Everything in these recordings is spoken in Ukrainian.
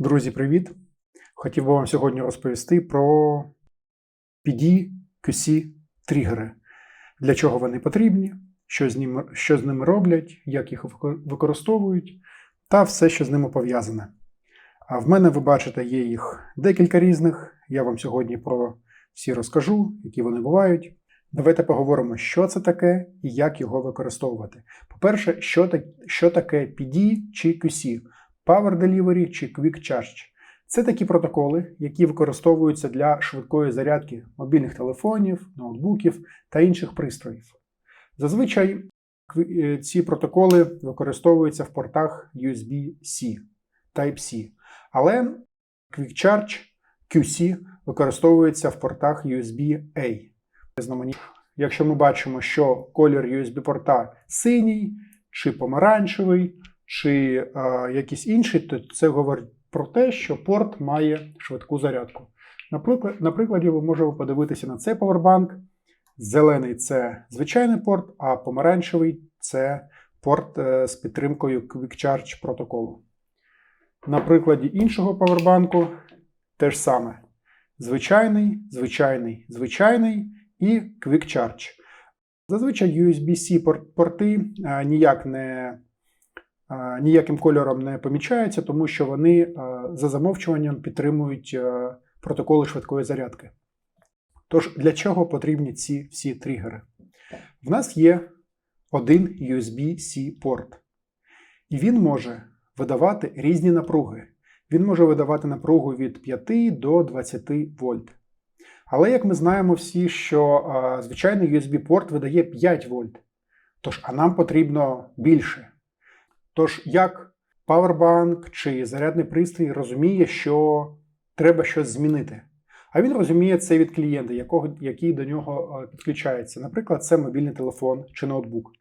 Друзі, привіт! Хотів би вам сьогодні розповісти про PD QC тригери, для чого вони потрібні, що з, ними, що з ними роблять, як їх використовують, та все, що з ними пов'язане. А в мене ви бачите, є їх декілька різних. Я вам сьогодні про всі розкажу, які вони бувають. Давайте поговоримо, що це таке і як його використовувати. По-перше, що, так, що таке PD чи QC Power Delivery чи Quick Charge. Це такі протоколи, які використовуються для швидкої зарядки мобільних телефонів, ноутбуків та інших пристроїв. Зазвичай е, ці протоколи використовуються в портах USB-C, Type-C, але Quick Charge QC використовується в портах USB-A. Якщо ми бачимо, що колір USB-порта синій чи помаранчевий, чи е, якийсь інший, то це говорить про те, що порт має швидку зарядку. Наприклад, на прикладі ви можете подивитися на цей павербанк. Зелений це звичайний порт, а помаранчевий це порт е, з підтримкою Quick Charge протоколу. На прикладі іншого павербанку те ж саме: звичайний, звичайний, звичайний і Quick Charge. Зазвичай USB-C порти е, ніяк не ніяким кольором не помічаються, тому що вони за замовчуванням підтримують протоколи швидкої зарядки. Тож для чого потрібні ці всі тригери? В нас є один USB-C порт, і він може видавати різні напруги. Він може видавати напругу від 5 до 20 вольт. Але як ми знаємо всі, що звичайний USB-порт видає 5 вольт. Тож, а нам потрібно більше. Тож, як павербанк чи зарядний пристрій розуміє, що треба щось змінити. А він розуміє це від клієнта, якого, який до нього е, підключається. Наприклад, це мобільний телефон чи ноутбук.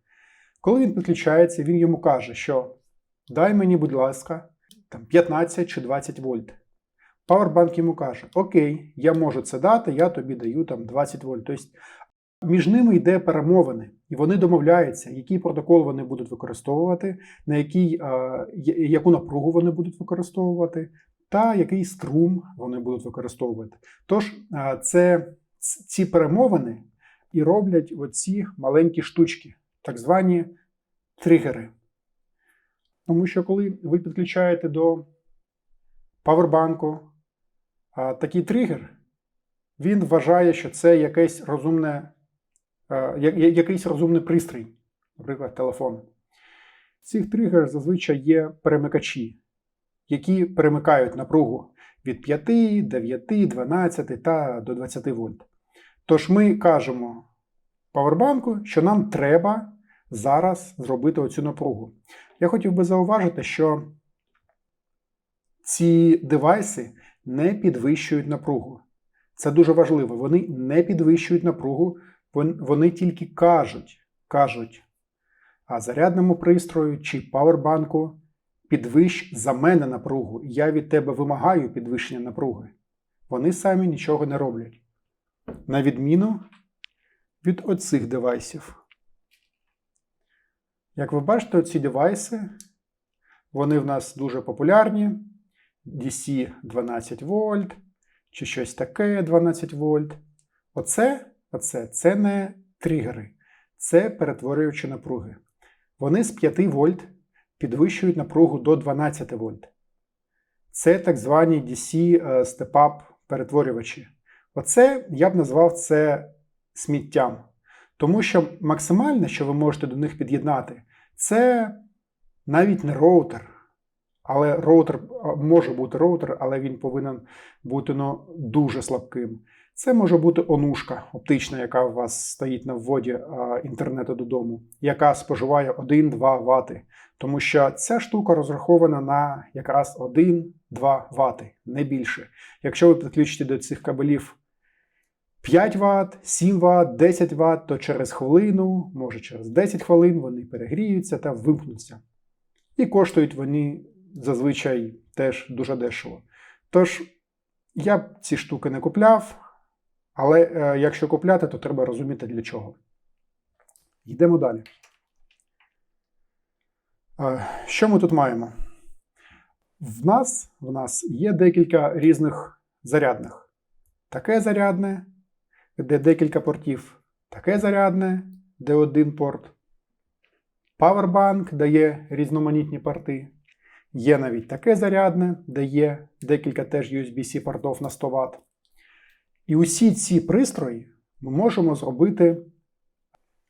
Коли він підключається, він йому каже, що дай мені, будь ласка, там 15 чи 20 вольт. Павербанк йому каже: Окей, я можу це дати, я тобі даю там 20 вольт. Тобто між ними йде перемовини, і вони домовляються, який протокол вони будуть використовувати, на який, е, яку напругу вони будуть використовувати, та який струм вони будуть використовувати. Тож е, це ці перемовини і роблять оці маленькі штучки, так звані тригери. Тому що коли ви підключаєте до павербанку а, такий тригер, він вважає, що це якесь розумне, е, якийсь розумний пристрій, наприклад, телефон. В цих тригер зазвичай є перемикачі, які перемикають напругу від 5, 9, 12 та до 20 вольт. Тож ми кажемо павербанку, що нам треба зараз зробити оцю напругу. Я хотів би зауважити, що ці девайси не підвищують напругу. Це дуже важливо. Вони не підвищують напругу, вони тільки кажуть, кажуть, а зарядному пристрою чи павербанку підвищ за мене напругу. Я від тебе вимагаю підвищення напруги. Вони самі нічого не роблять. На відміну від оцих девайсів. Як ви бачите, ці девайси, вони в нас дуже популярні. DC 12 вольт, чи щось таке 12 вольт. Оце, оце це не тригери, це перетворюючі напруги. Вони з 5 вольт підвищують напругу до 12 вольт. Це так звані DC степап перетворювачі. Оце я б назвав це сміттям. Тому що максимальне, що ви можете до них під'єднати, це навіть не роутер. Але роутер може бути роутер, але він повинен бути ну, дуже слабким. Це може бути онушка оптична, яка у вас стоїть на вводі інтернету додому, яка споживає 1-2 Вт. Тому що ця штука розрахована на якраз 1-2 Вт, не більше. Якщо ви підключите до цих кабелів 5 Вт, 7 Вт, 10 Вт, то через хвилину, може через 10 хвилин вони перегріються та вимкнуться. І коштують вони зазвичай теж дуже дешево. Тож я б ці штуки не купляв, але е, якщо купляти, то треба розуміти для чого. Йдемо далі. Е, що ми тут маємо? В нас, в нас є декілька різних зарядних. Таке зарядне, де декілька портів, таке зарядне, де один порт. Powerbank дає різноманітні порти. Є навіть таке зарядне, де є декілька теж USB-C портів на 100 Вт. І усі ці пристрої ми можемо зробити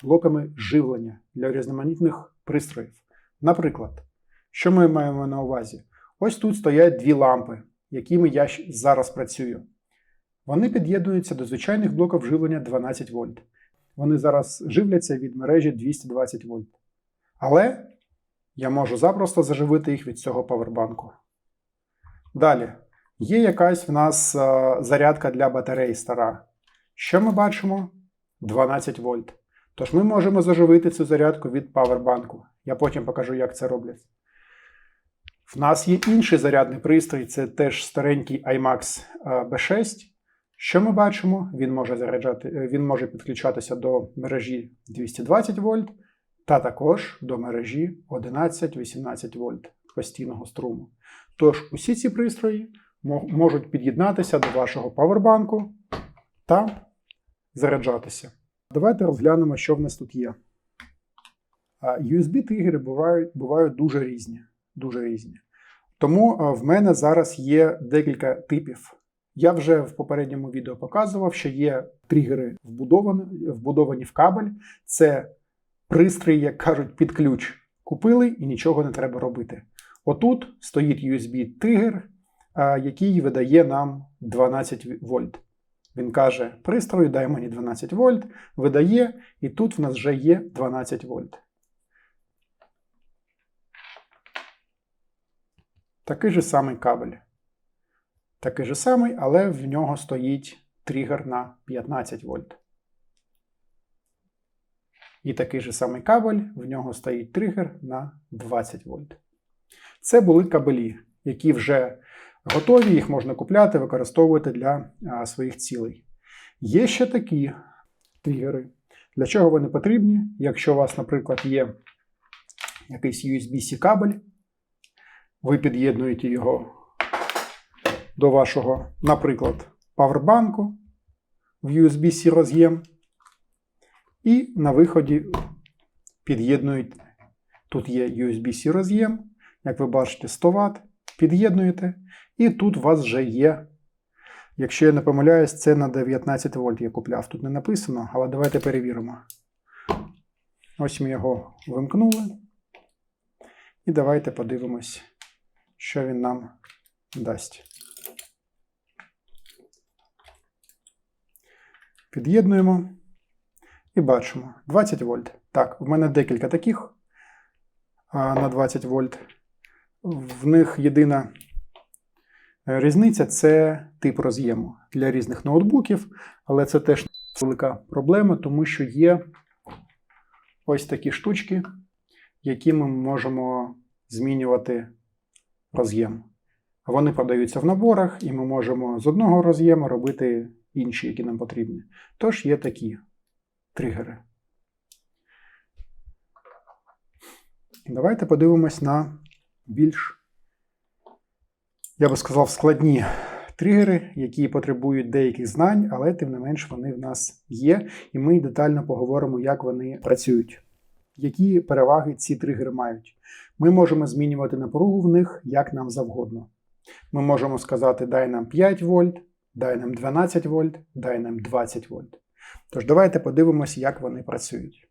блоками живлення для різноманітних пристроїв. Наприклад, що ми маємо на увазі? Ось тут стоять дві лампи, якими я зараз працюю. Вони під'єднуються до звичайних блоків живлення 12 вольт. Вони зараз живляться від мережі 220 вольт. Але я можу запросто заживити їх від цього павербанку. Далі, є якась в нас е, зарядка для батарей стара. Що ми бачимо? 12 вольт. Тож ми можемо заживити цю зарядку від павербанку. Я потім покажу, як це роблять. В нас є інший зарядний пристрій, це теж старенький iMax е, B6. Що ми бачимо? Він може заряджати, е, він може підключатися до мережі 220 вольт та також до мережі 11-18 вольт постійного струму. Тож усі ці пристрої можуть під'єднатися до вашого павербанку та заряджатися. Давайте розглянемо, що в нас тут є. USB-тригери бувають, бувають дуже різні. Дуже різні. Тому в мене зараз є декілька типів. Я вже в попередньому відео показував, що є тригери вбудовані, вбудовані в кабель. Це пристрій, як кажуть, під ключ. Купили і нічого не треба робити. Отут стоїть USB-тригер, який видає нам 12 вольт. Він каже: пристрою, дай мені 12 вольт, видає, і тут в нас вже є 12 вольт. Такий же самий кабель. Такий же самий, але в нього стоїть тригер на 15 вольт. І такий же самий кабель, в нього стоїть тригер на 20 вольт. Це були кабелі, які вже готові, їх можна купляти, використовувати для своїх цілей. Є ще такі тригери. Для чого вони потрібні? Якщо у вас, наприклад, є якийсь USB-C кабель, ви під'єднуєте його до вашого, наприклад, павербанку в USB-C роз'єм, і на виході під'єднуєте. Тут є USB-C роз'єм, як ви бачите, 100 Вт, під'єднуєте, і тут у вас вже є. Якщо я не помиляюсь, це на 19 вольт я купляв. Тут не написано, але давайте перевіримо. Ось ми його вимкнули. І давайте подивимось, що він нам дасть. Під'єднуємо і бачимо 20 вольт. Так, в мене декілька таких на 20 вольт. В них єдина різниця це тип роз'єму для різних ноутбуків, але це теж велика проблема, тому що є ось такі штучки, які ми можемо змінювати роз'єм. Вони продаються в наборах, і ми можемо з одного роз'єму робити інші, які нам потрібні. Тож є такі тригери. Давайте подивимось на більш, я би сказав, складні тригери, які потребують деяких знань, але тим не менш вони в нас є, і ми детально поговоримо, як вони працюють. Які переваги ці тригери мають. Ми можемо змінювати напругу в них як нам завгодно. Ми можемо сказати, дай нам 5 вольт, дай нам 12 вольт, дай нам 20 вольт. Тож давайте подивимось, як вони працюють.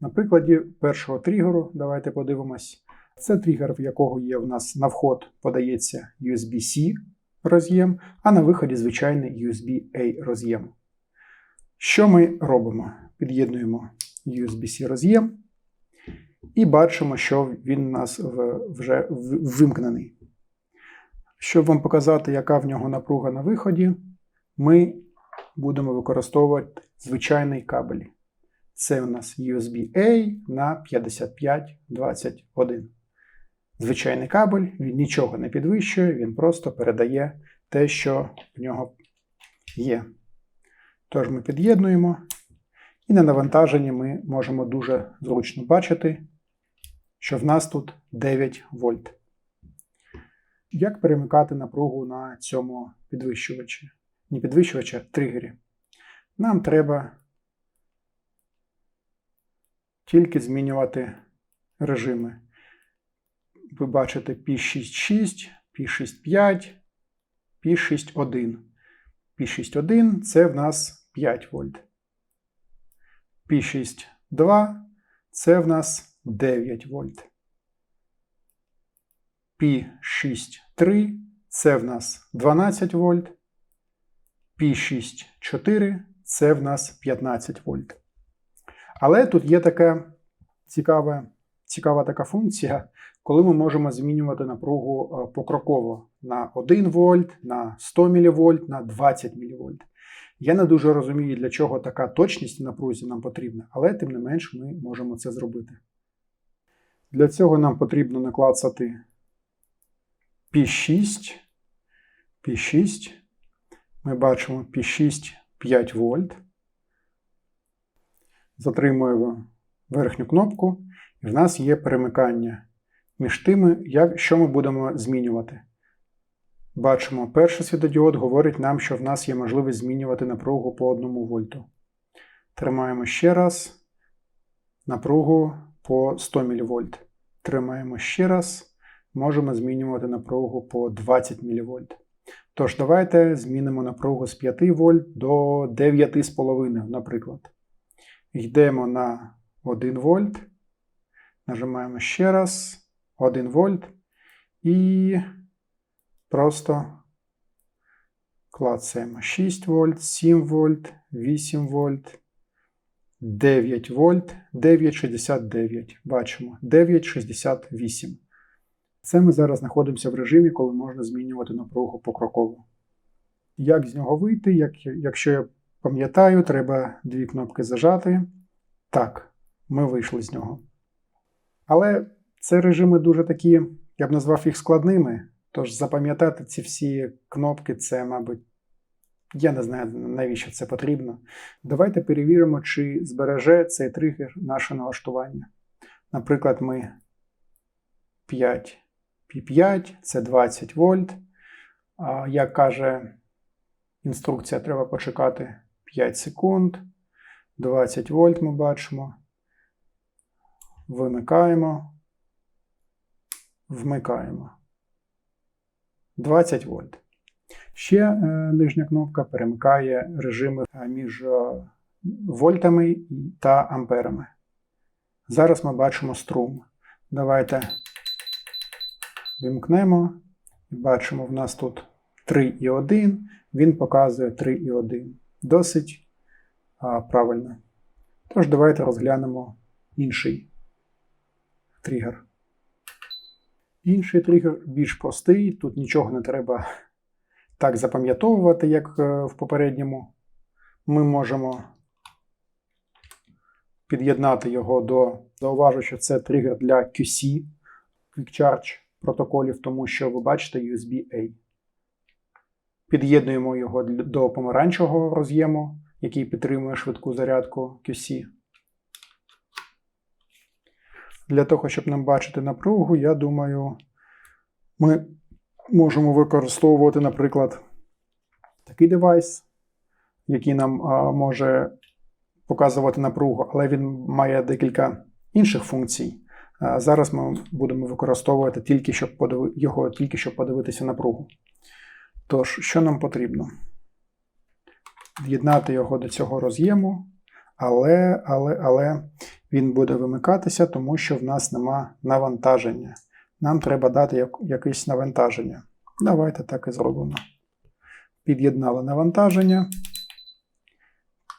На прикладі першого тригеру давайте подивимось. Це тригер, в якого є в нас на вход подається USB-C роз'єм, а на виході звичайний USB-A роз'єм. Що ми робимо? Під'єднуємо USB-C роз'єм і бачимо, що він у нас вже вимкнений. Щоб вам показати, яка в нього напруга на виході, ми будемо використовувати звичайний кабель. Це у нас USB-A на 5521. Звичайний кабель, він нічого не підвищує, він просто передає те, що в нього є. Тож ми під'єднуємо, і на навантаженні ми можемо дуже зручно бачити, що в нас тут 9 вольт. Як перемикати напругу на цьому підвищувачі? Не підвищувачі, а тригері. Нам треба тільки змінювати режими. Ви бачите P66, P65, P61. P61 це в нас 5 вольт. P62 це в нас 9 вольт. P63 це в нас 12 вольт. P64 це в нас 15 вольт. Але тут є така цікава, цікава така функція, коли ми можемо змінювати напругу е, покроково на 1 вольт, на 100 мВ, на 20 мВ. Я не дуже розумію, для чого така точність в напрузі нам потрібна, але тим не менш ми можемо це зробити. Для цього нам потрібно наклацати P6. P6. Ми бачимо P6 5 вольт. Затримуємо верхню кнопку, і в нас є перемикання між тими, як, що ми будемо змінювати. Бачимо, перший світодіод говорить нам, що в нас є можливість змінювати напругу по 1 вольту. Тримаємо ще раз напругу по 100 мВ. Тримаємо ще раз, можемо змінювати напругу по 20 мВ. Тож, давайте змінимо напругу з 5 вольт до 9,5, наприклад. Йдемо на 1 вольт. Нажимаємо ще раз 1 вольт. І просто клацаємо 6 вольт, 7 вольт, 8 вольт, 9 вольт, 9,69. Бачимо 9,68. Це ми зараз знаходимося в режимі, коли можна змінювати напругу покроково. Як з нього вийти? Як, Якщо я пам'ятаю, треба дві кнопки зажати. Так, ми вийшли з нього. Але це режими дуже такі, я б назвав їх складними. Тож запам'ятати ці всі кнопки, це, мабуть, я не знаю, навіщо це потрібно. Давайте перевіримо, чи збереже цей тригер наше налаштування. Наприклад, ми 5 P5, це 20 вольт. Як каже інструкція, треба почекати 5 секунд. 20 вольт ми бачимо. Вимикаємо. Вмикаємо. 20 вольт. Ще е, нижня кнопка перемикає режими між е, вольтами та амперами. Зараз ми бачимо струм. Давайте вимкнемо. Бачимо, в нас тут 3,1, він показує 3,1. Досить а, правильно. Тож, давайте розглянемо інший тригер. Інший тригер більш простий, тут нічого не треба так запам'ятовувати, як е, в попередньому. Ми можемо під'єднати його до. Зауважу, що це тригер для QC Quick Charge протоколів, тому що ви бачите USB-A. Під'єднуємо його до помаранчевого роз'єму, який підтримує швидку зарядку QC. Для того, щоб нам бачити напругу, я думаю, ми можемо використовувати, наприклад, такий девайс, який нам а, може показувати напругу, але він має декілька інших функцій. А, зараз ми будемо використовувати тільки щоб подиви... його тільки щоб подивитися напругу. Тож, що нам потрібно? В'єднати його до цього роз'єму, але, але, але він буде вимикатися, тому що в нас нема навантаження. Нам треба дати як, якесь навантаження. Давайте так і зробимо. Під'єднали навантаження,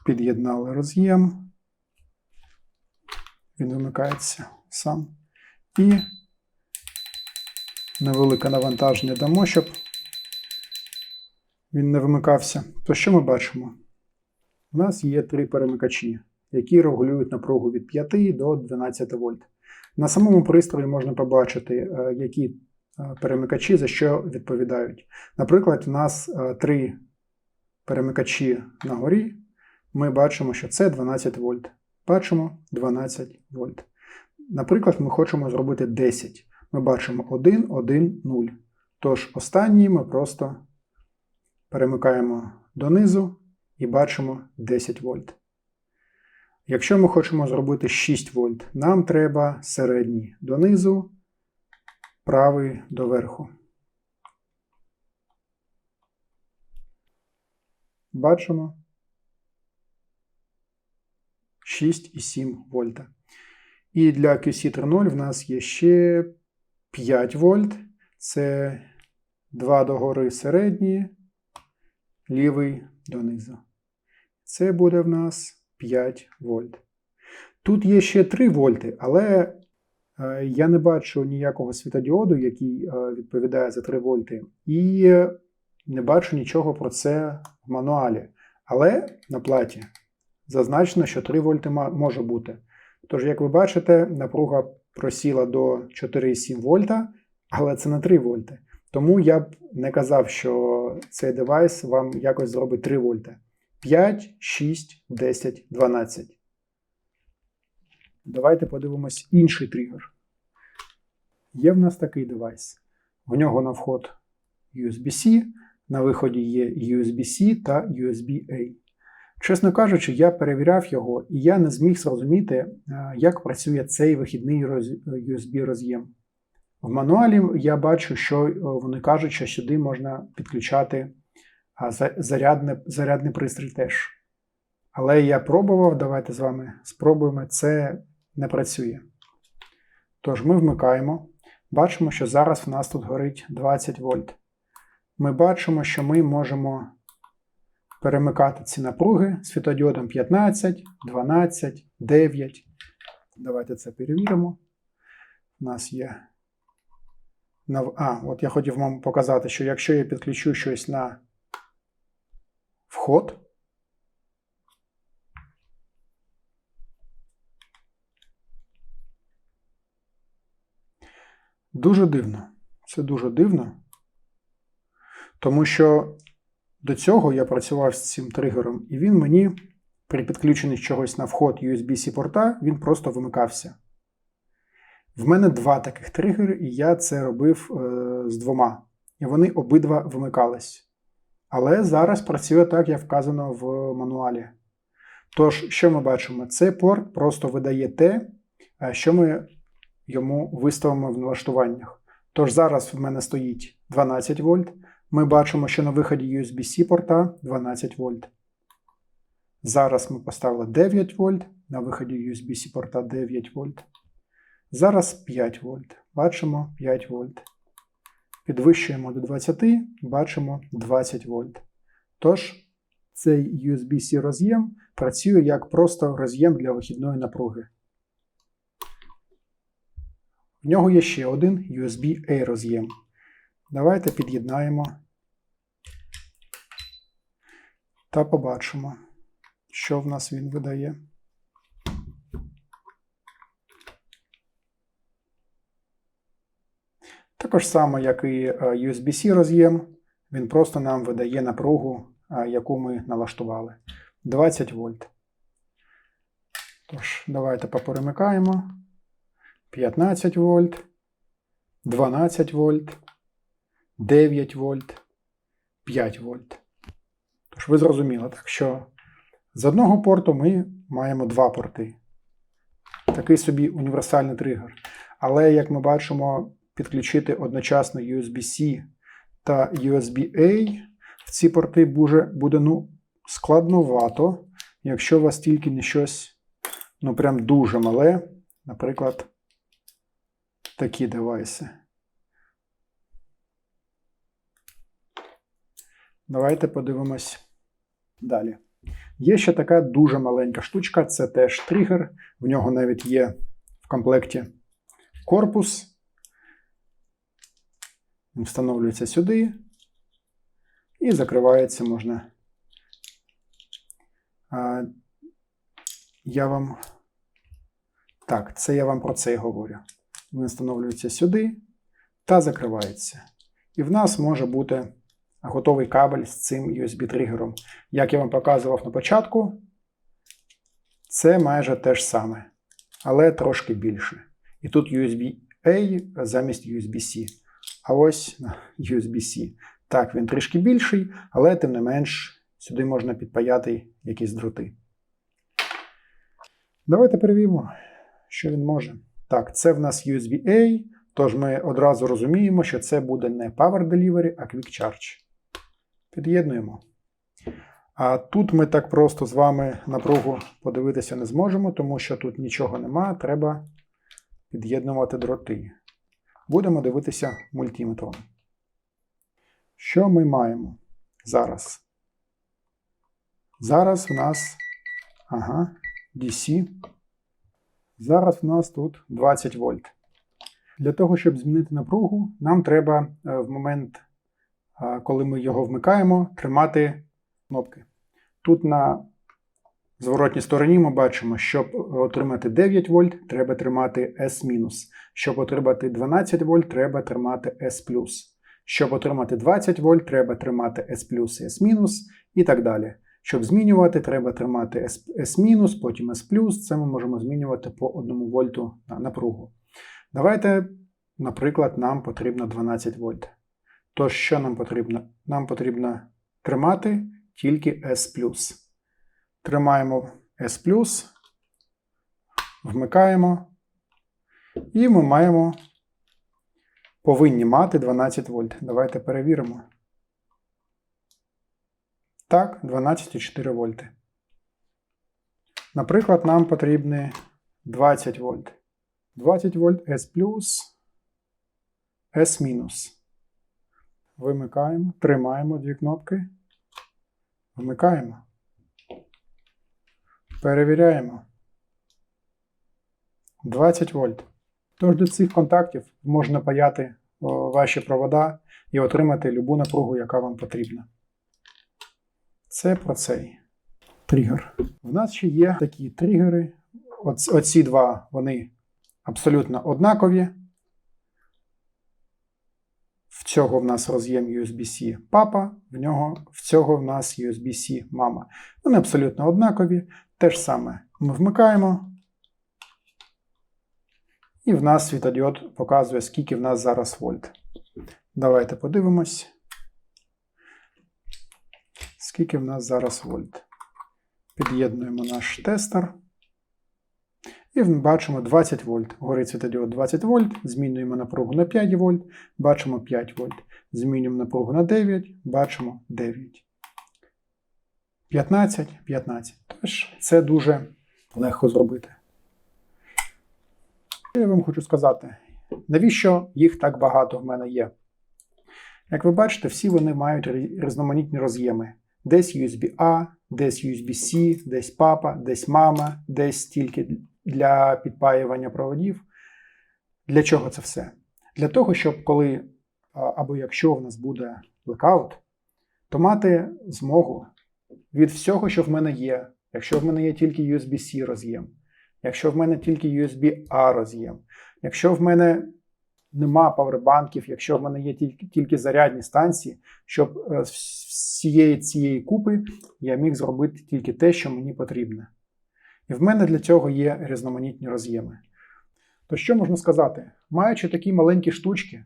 під'єднали роз'єм. Він вимикається сам. І невелике навантаження дамо, щоб він не вимикався. То що ми бачимо? У нас є три перемикачі, які регулюють напругу від 5 до 12 вольт. На самому пристрої можна побачити, е, які е, перемикачі за що відповідають. Наприклад, у нас е, три перемикачі на горі. Ми бачимо, що це 12 вольт. Бачимо 12 вольт. Наприклад, ми хочемо зробити 10. Ми бачимо 1, 1, 0. Тож останній ми просто перемикаємо донизу і бачимо 10 вольт. Якщо ми хочемо зробити 6 вольт, нам треба середній донизу, правий доверху. Бачимо 6,7 вольта. І для QC 3.0 в нас є ще 5 вольт. Це 2 догори середні, лівий донизу. Це буде в нас 5 вольт. Тут є ще 3 вольти, але е, я не бачу ніякого світодіоду, який е, відповідає за 3 вольти. І не бачу нічого про це в мануалі. Але на платі зазначено, що 3 вольти може бути. Тож, як ви бачите, напруга просіла до 4,7 вольта, але це не 3 вольти. Тому я б не казав, що цей девайс вам якось зробить 3 вольти. 5, 6, 10, 12. Давайте подивимось інший тригер. Є в нас такий девайс. В нього на вход USB-C, на виході є USB-C та USB-A. Чесно кажучи, я перевіряв його, і я не зміг зрозуміти, е, як працює цей вихідний роз- USB роз'єм. В мануалі я бачу, що е, вони кажуть, що сюди можна підключати а, зарядне, зарядний пристрій теж. Але я пробував, давайте з вами спробуємо, це не працює. Тож ми вмикаємо. Бачимо, що зараз в нас тут горить 20 вольт. Ми бачимо, що ми можемо перемикати ці напруги світодіодом 15, 12, 9. Давайте це перевіримо. У нас є. А, от я хотів вам показати, що якщо я підключу щось на вход, дуже дивно. Це дуже дивно. Тому що до цього я працював з цим тригером, і він мені при підключенні чогось на вход USB-C порта, він просто вимикався. В мене два таких тригери, і я це робив е, з двома. І вони обидва вимикались. Але зараз працює так, як вказано в мануалі. Тож, що ми бачимо? Цей порт просто видає те, е, що ми йому виставимо в налаштуваннях. Тож зараз в мене стоїть 12 вольт. Ми бачимо, що на виході USB-C порта 12 вольт. Зараз ми поставили 9 вольт, на виході USB-C порта 9 вольт. Зараз 5 вольт. Бачимо 5 вольт. Підвищуємо до 20, бачимо 20 вольт. Тож, цей USB-C роз'єм працює як просто роз'єм для вихідної напруги. В нього є ще один USB-A роз'єм. Давайте під'єднаємо та побачимо, що в нас він видає. Також само, як і е, USB-C роз'єм, він просто нам видає напругу, е, яку ми налаштували. 20 вольт. Тож, давайте поперемикаємо. 15 вольт, 12 вольт, 9 вольт, 5 вольт. Тож ви зрозуміли, так що з одного порту ми маємо два порти. Такий собі універсальний тригер. Але, як ми бачимо, підключити одночасно USB-C та USB-A в ці порти буде, ну, складновато, якщо у вас тільки не щось ну, прям дуже мале, наприклад, такі девайси. Давайте подивимось далі. Є ще така дуже маленька штучка, це теж тригер. В нього навіть є в комплекті корпус. Встановлюється сюди і закривається можна. Я вам. Так, це я вам про це і говорю. Він встановлюється сюди та закривається. І в нас може бути готовий кабель з цим USB-тригером. Як я вам показував на початку, це майже те ж саме, але трошки більше. І тут USB-A замість USB-C. А ось USB-C. Так, він трішки більший, але тим не менш сюди можна підпаяти якісь дроти. Давайте перевіримо, що він може. Так, це в нас USB-A, тож ми одразу розуміємо, що це буде не Power Delivery, а Quick Charge. Під'єднуємо. А тут ми так просто з вами напругу подивитися не зможемо, тому що тут нічого нема, треба під'єднувати дроти. Будемо дивитися мультиметром. Що ми маємо зараз? Зараз в нас ага, DC. Зараз в нас тут 20 вольт. Для того, щоб змінити напругу, нам треба е, в момент, е, коли ми його вмикаємо, тримати кнопки. Тут на зворотній стороні ми бачимо, щоб отримати 9 вольт, треба тримати S-. Щоб отримати 12 вольт, треба тримати S+. Щоб отримати 20 вольт, треба тримати S+, S-, і так далі. Щоб змінювати, треба тримати S-, потім S+, це ми можемо змінювати по 1 вольту на напругу. Давайте, наприклад, нам потрібно 12 вольт. Тож, що нам потрібно? Нам потрібно тримати тільки S+. Тримаємо S+, вмикаємо, і ми маємо повинні мати 12 вольт. Давайте перевіримо. Так, 12,4 вольти. Наприклад, нам потрібні 20 вольт. 20 вольт S+, S-. Вимикаємо, тримаємо дві кнопки. Вмикаємо. Перевіряємо. 20 вольт. Тож до цих контактів можна паяти ваші провода і отримати любу напругу, яка вам потрібна. Це про цей тригер. В нас ще є такі тригери. Оці два вони абсолютно однакові. В цього в нас роз'єм USB-C папа, в нього, в цього в нас USB-C мама. Вони абсолютно однакові. Те ж саме ми вмикаємо. І в нас світодіод показує, скільки в нас зараз вольт. Давайте подивимось. Скільки в нас зараз вольт. Під'єднуємо наш тестер. І бачимо 20 вольт. Горить світодіод 20 вольт. Змінюємо напругу на 5 вольт, бачимо 5 вольт. Змінюємо напругу на 9, бачимо 9. 15, 15. Тож це дуже легко зробити. Я вам хочу сказати, навіщо їх так багато в мене є? Як ви бачите, всі вони мають різноманітні роз'єми. Десь USB-A, десь USB-C, десь папа, десь мама, десь тільки для підпаювання проводів. Для чого це все? Для того, щоб коли або якщо в нас буде блекаут, то мати змогу від всього, що в мене є. Якщо в мене є тільки USB-C роз'єм, якщо в мене тільки USB-A роз'єм, якщо в мене нема павербанків, якщо в мене є тільки тільки зарядні станції, щоб е, з всієї цієї купи я міг зробити тільки те, що мені потрібно. І в мене для цього є різноманітні роз'єми. То що можна сказати? Маючи такі маленькі штучки,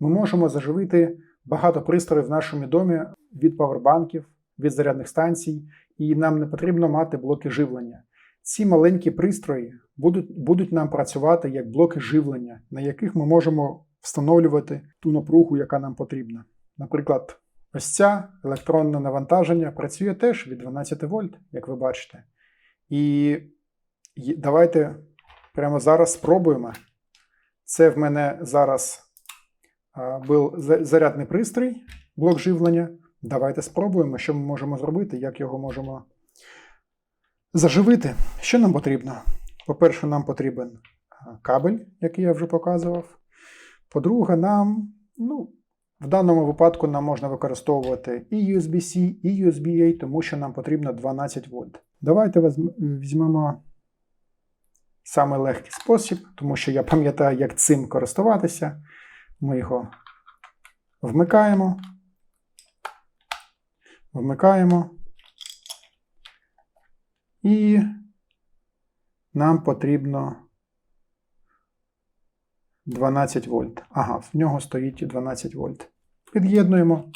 ми можемо заживити багато пристроїв в нашому домі від павербанків, від зарядних станцій, і нам не потрібно мати блоки живлення. Ці маленькі пристрої будуть, будуть нам працювати як блоки живлення, на яких ми можемо встановлювати ту напругу, яка нам потрібна. Наприклад, ось ця електронне навантаження працює теж від 12 вольт, як ви бачите. І давайте прямо зараз спробуємо. Це в мене зараз був зарядний пристрій, блок живлення. Давайте спробуємо, що ми можемо зробити, як його можемо заживити. Що нам потрібно? По-перше, нам потрібен кабель, який я вже показував. По-друге, нам, ну, в даному випадку нам можна використовувати і USB-C, і USB-A, тому що нам потрібно 12 вольт. Давайте візьмемо саме легкий спосіб, тому що я пам'ятаю, як цим користуватися. Ми його вмикаємо, вмикаємо. І нам потрібно 12 вольт. Ага, в нього стоїть 12 вольт. Під'єднуємо.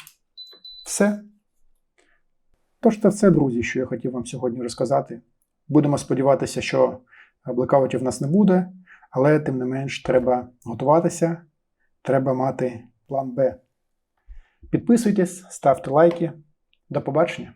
Все. Тож це все, друзі, що я хотів вам сьогодні розказати. Будемо сподіватися, що блекаутів в нас не буде, але тим не менш треба готуватися, треба мати план Б. Підписуйтесь, ставте лайки. До побачення!